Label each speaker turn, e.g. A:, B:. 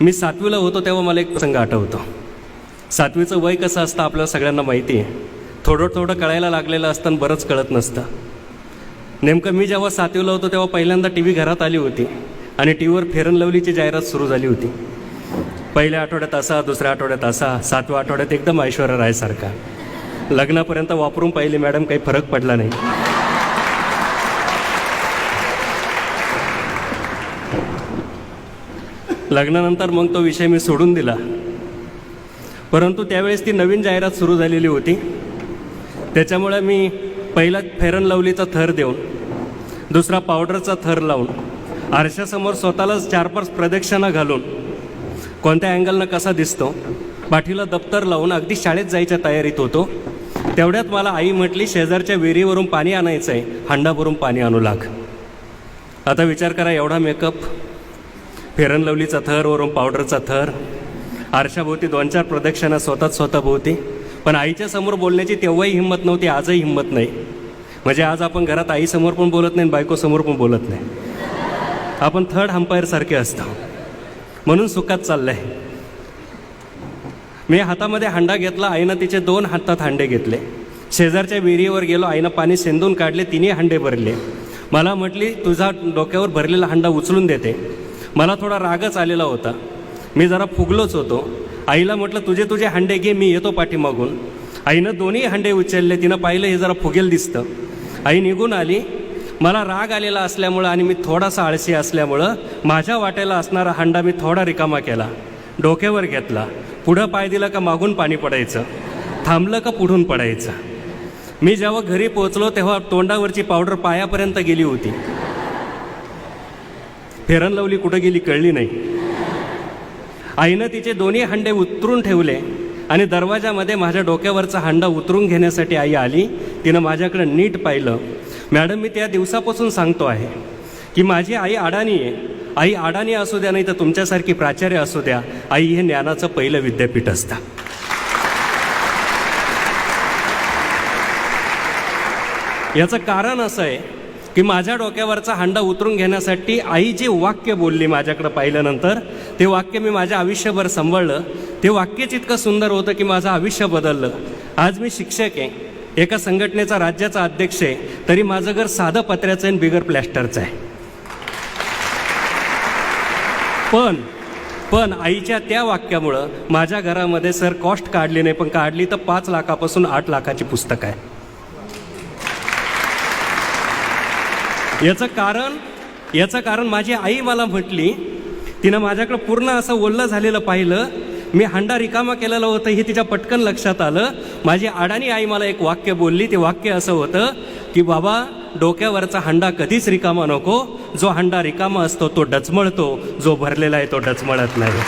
A: मी सातवीला होतो तेव्हा मला एक प्रसंग आठवतो. सातवीचं वय कसं असतं आपल्याला सगळ्यांना माहिती आहे. थोडं थोडं कळायला लागलेलं असतं आणि बरंच कळत नसतं. नेमकं मी जेव्हा सातवीला होतो तेव्हा पहिल्यांदा टी व्ही घरात आली होती आणि टी व्हीवर फेरन लवलीची जाहिरात सुरू झाली होती. पहिल्या आठवड्यात असा दुसऱ्या आठवड्यात असा सातव्या आठवड्यात एकदम ऐश्वर्या रायसारखा. लग्नापर्यंत वापरून पाहिली मॅडम काही फरक पडला नाही. लग्नानंतर मग तो विषय मी सोडून दिला. परंतु त्यावेळेस ती नवीन जाहिरात सुरू झालेली होती. त्याच्यामुळे मी पहिला फेरन लवलीचा थर देऊन दुसरा पावडरचा थर लावून आरशासमोर स्वतःलाच चार पाच प्रदक्षिणा घालून कोणत्या अँगलनं कसा दिसतो पाठीला दप्तर लावून अगदी शाळेत जायच्या तयारीत होतो तेवढ्यात मला आई म्हटली शेजारच्या विहिरीवरून पाणी आणायचं आहे हंडाभरून पाणी आणू लाग. आता विचार करा एवढा मेकअप फेरन लवलीचा थर वरून पावडरचा थर. आरशाभोवती दोन चार प्रदक्षिणा स्वतःच स्वतःभोवती. पण आईच्या समोर बोलण्याची तेव्हाही हिंमत नव्हती आजही हिंमत नाही. म्हणजे आज आपण घरात आईसमोर पण बोलत नाही बायकोसमोर पण बोलत नाही. आपण थर्ड अंपायरसारखे असतो. म्हणून सुखात चाललंय. मी हातामध्ये हांडा घेतला आईनं तिचे दोन हातात हांडे घेतले. शेजारच्या विहिरीवर गेलो आईनं पाणी शेंदून काढले तिन्ही हांडे भरले. मला म्हटली तुझा डोक्यावर भरलेला हांडा उचलून देते. मला थोडा रागच आलेला होता. मी जरा फुगलोच होतो. आईला म्हटलं तुझे तुझे हांडे घे मी येतो पाठीमागून. आईनं दोन्ही हांडे उचलले तिनं पाहिलं हे जरा फुगेल दिसतं. आई निघून आली. मला राग आलेला असल्यामुळं आणि मी थोडासा आळशी असल्यामुळं माझ्या वाट्याला असणारा हांडा मी थोडा रिकामा केला. डोक्यावर घेतला. पुढं पाय दिला का मागून पाणी पडायचं. थांबलं का पुढून पडायचं. मी जेव्हा घरी पोचलो तेव्हा तोंडावरची पावडर पायापर्यंत गेली होती. फेरन लावली कुठं गेली कळली नाही. आईनं तिचे दोन्ही हांडे उतरून ठेवले आणि दरवाजामध्ये माझ्या डोक्यावरचा हांडा उतरून घेण्यासाठी आई आली. तिनं माझ्याकडे नीट पाहिलं. मॅडम मी त्या दिवसापासून सांगतो आहे की माझी आई अडाणी आहे. आई अडाणी असू द्या नाही तर तुमच्यासारखी प्राचार्य असू द्या. आई हे ज्ञानाचं पहिलं विद्यापीठ असतं. याचं कारण असं आहे की माझ्या डोक्यावरचा हांडा उतरून घेण्यासाठी आई जे वाक्य बोलली माझ्याकडं पाहिल्यानंतर ते वाक्य मी माझ्या आयुष्यभर सांभाळलं. ते वाक्यच इतकं सुंदर होतं की माझं आयुष्य बदललं. आज मी शिक्षक आहे. एका संघटनेचा राज्याचा अध्यक्ष आहे. तरी माझं घर साधं पत्र्याचं आहे आणि बिगर प्लॅस्टरचं आहे. पण पण आईच्या त्या वाक्यामुळं माझ्या घरामध्ये सर कॉस्ट काढली नाही पण काढली तर पाच लाखापासून आठ लाखाची पुस्तक आहे. याचं कारण याचं कारण माझी आई मला म्हटली तिनं माझ्याकडं पूर्ण असं ओल्लं झालेलं पाहिलं मी हांडा रिकामा केलेलं होतं हे तिच्या पटकन लक्षात आलं. माझी अडाणी आई मला एक वाक्य बोलली ते वाक्य असं होतं की बाबा डोक्यावरचा हांडा कधीच रिकामा नको. जो हांडा रिकामा असतो तो डचमळतो. जो भरलेला आहे तो डचमळत नाही.